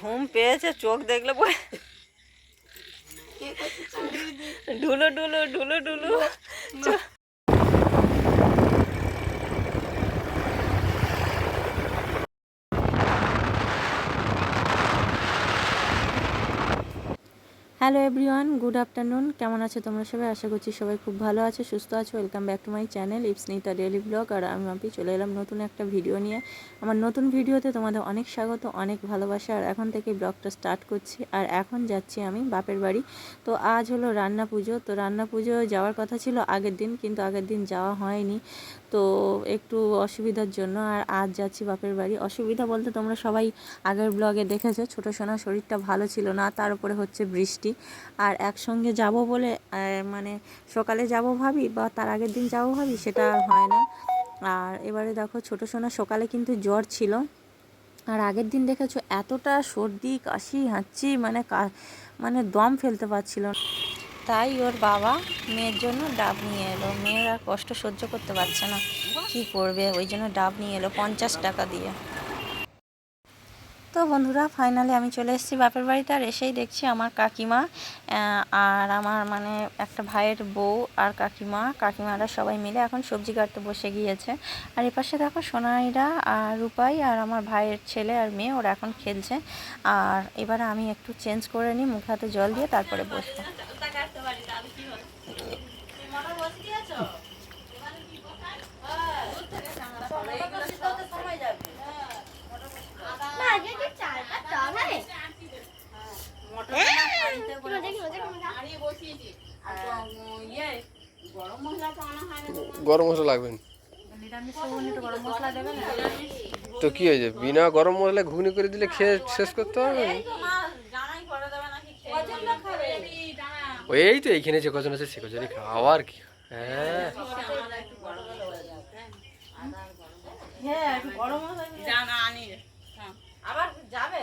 ঘুম পেয়েছে চোখ দেখলে পরে ঢুলু ঢুলু ঢুলু ঢুলু। হ্যালো এভরিওয়ান গুড আফটারনুন কেমন আছো তোমরা সবাই? আশা করছি সবাই খুব ভালো আছো, সুস্থ আছো। Welcome back to my channel ifs নিতা ডেলি ব্লগ আর আমি মাপি চলে এলাম নতুন একটা ভিডিও নিয়ে। আমার নতুন ভিডিওতে তোমাদের অনেক স্বাগত, অনেক ভালোবাসা। আর এখন থেকে ব্লগটা স্টার্ট করছি। আর এখন যাচ্ছি আমি বাপের বাড়ি। তো আজ হলো রান্না পুজো। তো রান্না পুজো যাওয়ার কথা ছিল আগের দিন, কিন্তু আগের দিন যাওয়া হয়নি। তো একটু অসুবিধার জন্য আর আজ যাচ্ছি বাপের বাড়ি। অসুবিধা বলতে তোমরা সবাই আগের ব্লগে দেখেছ। ছোটো সোনা শরীরটা ভালো ছিল না, তার উপরে হচ্ছে বৃষ্টি। আর একসঙ্গে যাব বলে মানে সকালে যাব ভাবি বা তার আগের দিন যাব ভাবি সেটা আর হয় না। আর এবারে দেখো ছোটো সোনা, সকালে কিন্তু জ্বর ছিল। আর আগের দিন দেখেছ এতটা সর্দি, কাশি, হাঁচি মানে কা- মানে দম ফেলতে পারছিল তাই ওর বাবা মেয়ের জন্য ডাব নিয়ে এলো। মেয়ের আর কষ্ট সহ্য করতে পারছে না। কি করবে? ওই জন্য ডাব নিয়ে এলো পঞ্চাশ টাকা দিয়ে। তো বন্ধুরা ফাইনালি আমি চলে এসেছি বাপের বাড়িতে আর এসেই দেখছি আমার কাকিমা আর আমার মানে একটা ভাইয়ের বউ আর কাকিমা। কাকিমারা সবাই মিলে এখন সবজি কাটতে বসে গিয়েছে। আর এপাশে দেখো সোনাইরা আর রূপাই আর আমার ভাইয়ের ছেলে আর মেয়ে ওরা এখন খেলছে। আর এবারে আমি একটু চেঞ্জ করে নিই মুখে হাতে জল দিয়ে তারপরে বসবো। গরম মশলা লাগবে না। তো কি হয়েছে? বিনা গরম মশলা ঘুগনি করে দিলে খেয়ে শেষ করতে হবে? ওই এই তো এইখানে যে কজন আছে সে কজনই খাওয়ার কি? হ্যাঁ। আবার যাবে?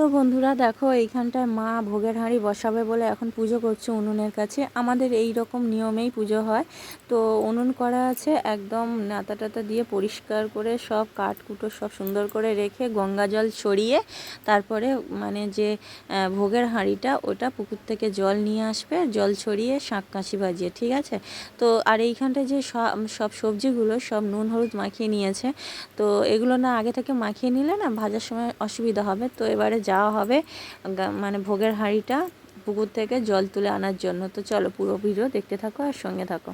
তো বন্ধুরা দেখো, এইখানটায় মা ভোগের হাঁড়ি বসাবে বলে এখন পুজো করছে উনুনের কাছে। আমাদের এই রকম নিয়মেই পুজো হয়। তো উনুন করা আছে, একদম নাতা টাতা দিয়ে পরিষ্কার করে সব কাঠকুটো সব সুন্দর করে রেখে গঙ্গা জল ছড়িয়ে তারপরে মানে যে ভোগের হাঁড়িটা, ওটা পুকুর থেকে জল নিয়ে আসবে, জল ছড়িয়ে শাঁক কাশি বাজিয়ে, ঠিক আছে? তো আর এইখানটায় যে সব সব সবজিগুলো সব নুন হলুদ মাখিয়ে নিয়েছে। তো এগুলো না আগে থেকে মাখিয়ে নিলে না ভাজার সময় অসুবিধা হবে। তো এবারে যাওয়া হবে। মানে ভোগের হাঁড়িটা পুকুর থেকে জল তুলে আনার জন্য। তো চলো পুরো ভিডিও দেখতে থাকো আর সঙ্গে থাকো।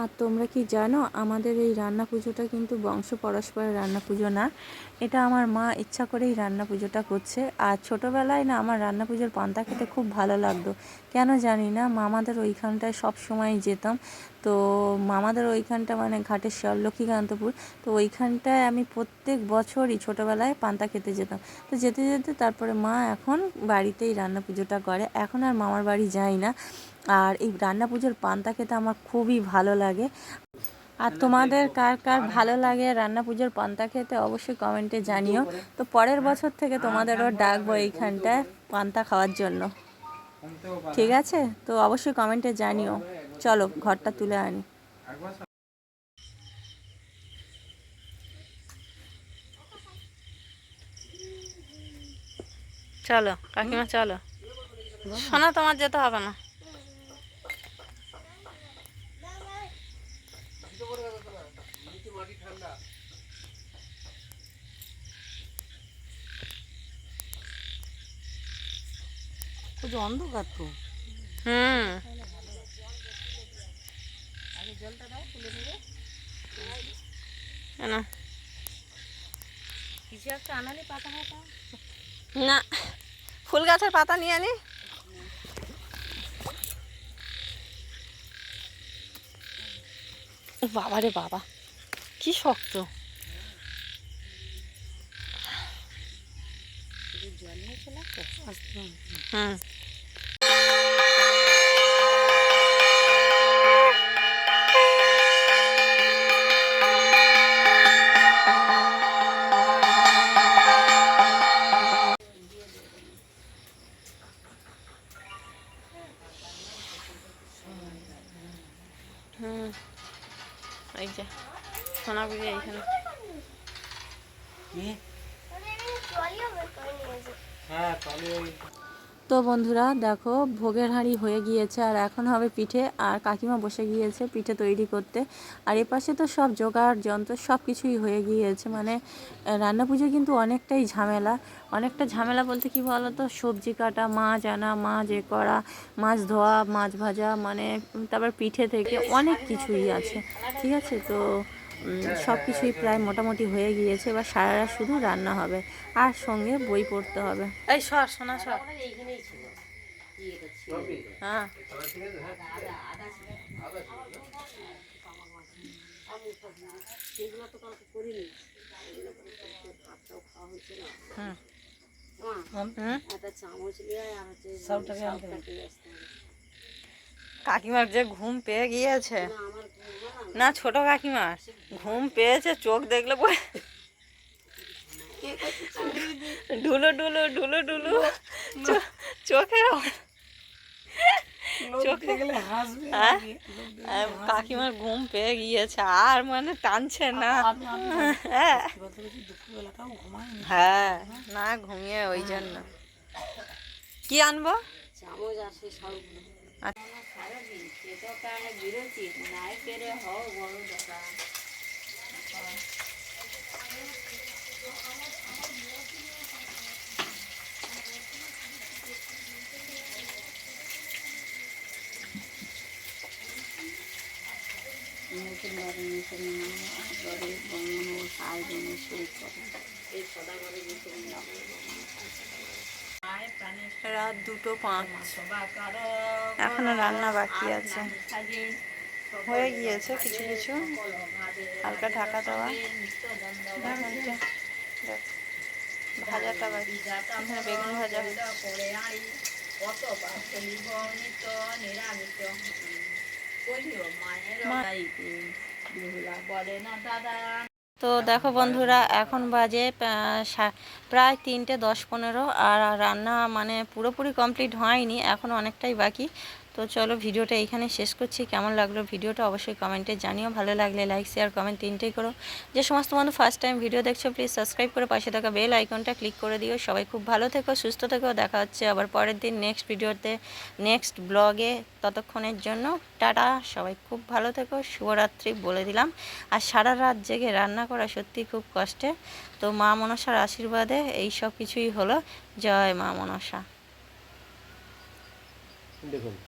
আর তোমরা কি জানো, আমাদের এই রান্না পুজোটা কিন্তু বংশ পরস্পরের রান্না পুজো না। এটা আমার মা ইচ্ছা করেই রান্না পুজোটা করছে। আর ছোটোবেলায় না আমার রান্না পুজোর পান্তা খেতে খুব ভালো লাগতো। কেন জানি না, মামাদের ওইখানটায় সব সময় যেতাম। তো মামাদের ওইখানটা মানে ঘাটের ঘাটেশ্বর লক্ষ্মীকান্তপুর তো ওইখানটায় আমি প্রত্যেক বছরই ছোটোবেলায় পান্তা খেতে যেতাম। তো যেতে যেতে তারপরে মা এখন বাড়িতেই রান্না পুজোটা করে। এখন আর মামার বাড়ি যাই না। আর এই রান্না পুজোর পান্তা খেতে আমার খুবই ভালো লাগে। আর তোমাদের কার কার ভালো লাগে রান্না পুজোর পান্তা খেতে অবশ্যই কমেন্টে জানিও। তো পরের বছর থেকে তোমাদেরও ডাকবো এইখানটায় পান্তা খাওয়ার জন্য। ঠিক আছে? তো অবশ্যই কমেন্টে জানিও। চলো ঘরটা তুলে আনি। চলো কাকিমা চলো। শোনা তোমার যেতে হবে না। অন্ধকার তো। হুম। না। কিছু একটা আনালি পাতা পাতা? না। ফুল গাছের পাতা নিয়ে আনি। বাবা রে বাবা কি শক্ত। হুম। সোনাগুড়ি এইখানে তো বন্ধুরা দেখো ভোগের হাঁড়ি হয়ে গিয়েছে আর এখন হবে পিঠে আর কাকিমা বসে গিয়েছে পিঠে তৈরি করতে। আর এপাশে তো সব জোগাড় যন্ত্র সব কিছুই হয়ে গিয়েছে। মানে রান্না পুজো কিন্তু অনেকটাই ঝামেলা। অনেকটা ঝামেলা বলতে কি বলো তো সবজি কাটা মাছ আনা মাছ এ করা মাছ ধোয়া মাছ ভাজা মানে তারপর পিঠে থেকে অনেক কিছুই আছে। ঠিক আছে? তো সব কিছুই প্রায় মোটামুটি হয়ে গিয়েছে এবার সারা রাত শুধু রান্না হবে আর সঙ্গে বই পড়তে হবে। এই সর শোনা সর। হ্যাঁ? কাকিমার যে ঘুম পেয়ে গিয়েছে। না ছোট কাকিমার ঘুম পেয়েছে চোখ দেখলে পরে ঢুলু ঢুলু ঢুলু ঢুলু। চো- চোখে চোখে হ্যাঁ? কাকিমার ঘুম পেয়ে গিয়েছে আর মানে টানছে না। হ্যাঁ। হ্যাঁ না ঘুমিয়ে ওই জন্য। কি আনব? সুন্দর নিচে গরিব বন্ধু সাহায্য করে এই সদা করে রাত দুটো পাঁচ। এখনও রান্না বাকি আছে। হয়ে গিয়েছে কিছু কিছু। হালকা ঢাকা দেওয়া। এখন যে দেখ, ভাজাটা বাকি এখানে বেগুন ভাজা। তো দেখো বন্ধুরা, এখন বাজে প্রায় তিনটে দশ পনেরো, আর রান্না মানে পুরোপুরি কমপ্লিট হয়নি, এখন অনেকটাই বাকি। তো চলো ভিডিওটা এইখানে শেষ করছি। কেমন লাগল ভিডিওটা অবশ্যই কমেন্টে জানিও। ভালো লাগলে লাইক শেয়ার কমেন্ট তিনটেই করো। যে সমস্ত বন্ধু ফার্স্ট টাইম ভিডিও দেখছ প্লিজ সাবস্ক্রাইব করে পাশে থাকা বেল আইকনটা ক্লিক করে দিও। সবাই খুব ভালো থেকো, সুস্থ থেকো। দেখা হচ্ছে আবার পরের দিন নেক্সট ভিডিওতে নেক্সট ব্লগে ততক্ষণের জন্য। টাটা। সবাই খুব ভালো থেকো। শুভরাত্রি বলে দিলাম। আর সারা রাত জেগে রান্না করা সত্যি খুব কষ্টে তো মা মনসার আশীর্বাদে এই সব কিছুই হলো। জয় মা মনসা। দেখুন।